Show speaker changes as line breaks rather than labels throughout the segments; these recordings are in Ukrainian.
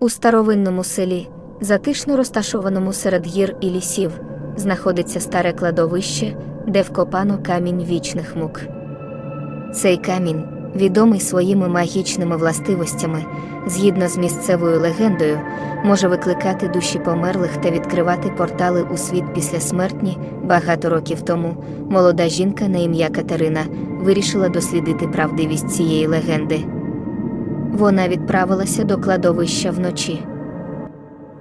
У старовинному селі, затишно розташованому серед гір і лісів, знаходиться старе кладовище, де вкопано камінь вічних мук. Цей камінь, відомий своїми магічними властивостями, згідно з місцевою легендою, може викликати душі померлих та відкривати портали у світ після смертні. Багато років тому молода жінка на ім'я Катерина вирішила дослідити правдивість цієї легенди. Вона відправилася до кладовища вночі.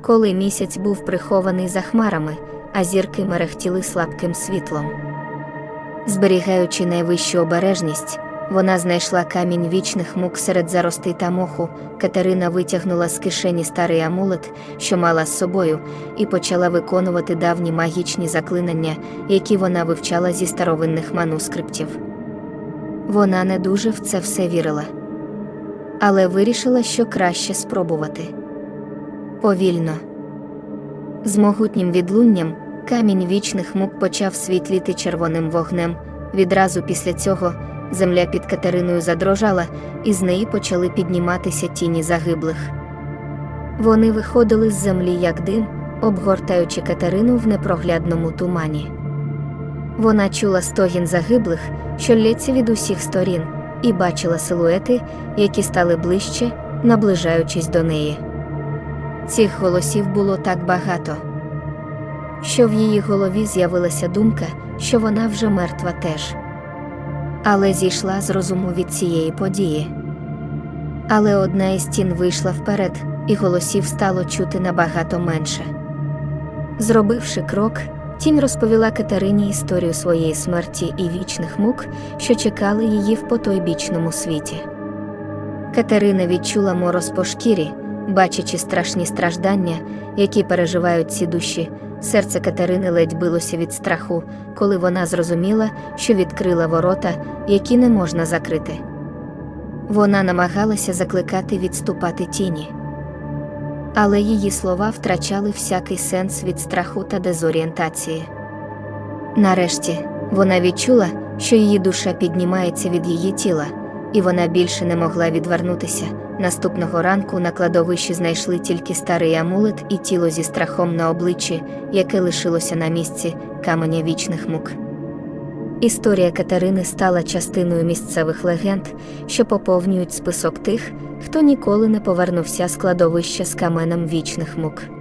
Коли місяць був прихований за хмарами, а зірки мерехтіли слабким світлом. Зберігаючи найвищу обережність, вона знайшла камінь вічних мук серед заростей та моху. Катерина витягнула з кишені старий амулет, що мала з собою, і почала виконувати давні магічні заклинання, які вона вивчала зі старовинних манускриптів. Вона не дуже в це все вірила, але вирішила, що краще спробувати. Повільно. З могутнім відлунням камінь вічних мук почав світліти червоним вогнем. Відразу після цього земля під Катериною задрожала, і з неї почали підніматися тіні загиблих. Вони виходили з землі як дим, обгортаючи Катерину в непроглядному тумані. Вона чула стогін загиблих, що лється від усіх сторін, і бачила силуети, які стали ближче, наближаючись до неї. Цих голосів було так багато, що в її голові з'явилася думка, що вона вже мертва теж. Але зійшла з розуму від цієї події. Але одна із стін вийшла вперед, і голосів стало чути набагато менше. Зробивши крок, тінь розповіла Катерині історію своєї смерті і вічних мук, що чекали її в потойбічному світі. Катерина відчула мороз по шкірі, бачачи страшні страждання, які переживають ці душі. Серце Катерини ледь билося від страху, коли вона зрозуміла, що відкрила ворота, які не можна закрити. Вона намагалася закликати відступати тіні. Але її слова втрачали всякий сенс від страху та дезорієнтації. Нарешті вона відчула, що її душа піднімається від її тіла, і вона більше не могла відвернутися. Наступного ранку на кладовищі знайшли тільки старий амулет і тіло зі страхом на обличчі, яке лишилося на місці каменя вічних мук. Історія Катерини стала частиною місцевих легенд, що поповнюють список тих, хто ніколи не повернувся з кладовища з каменем вічних мук.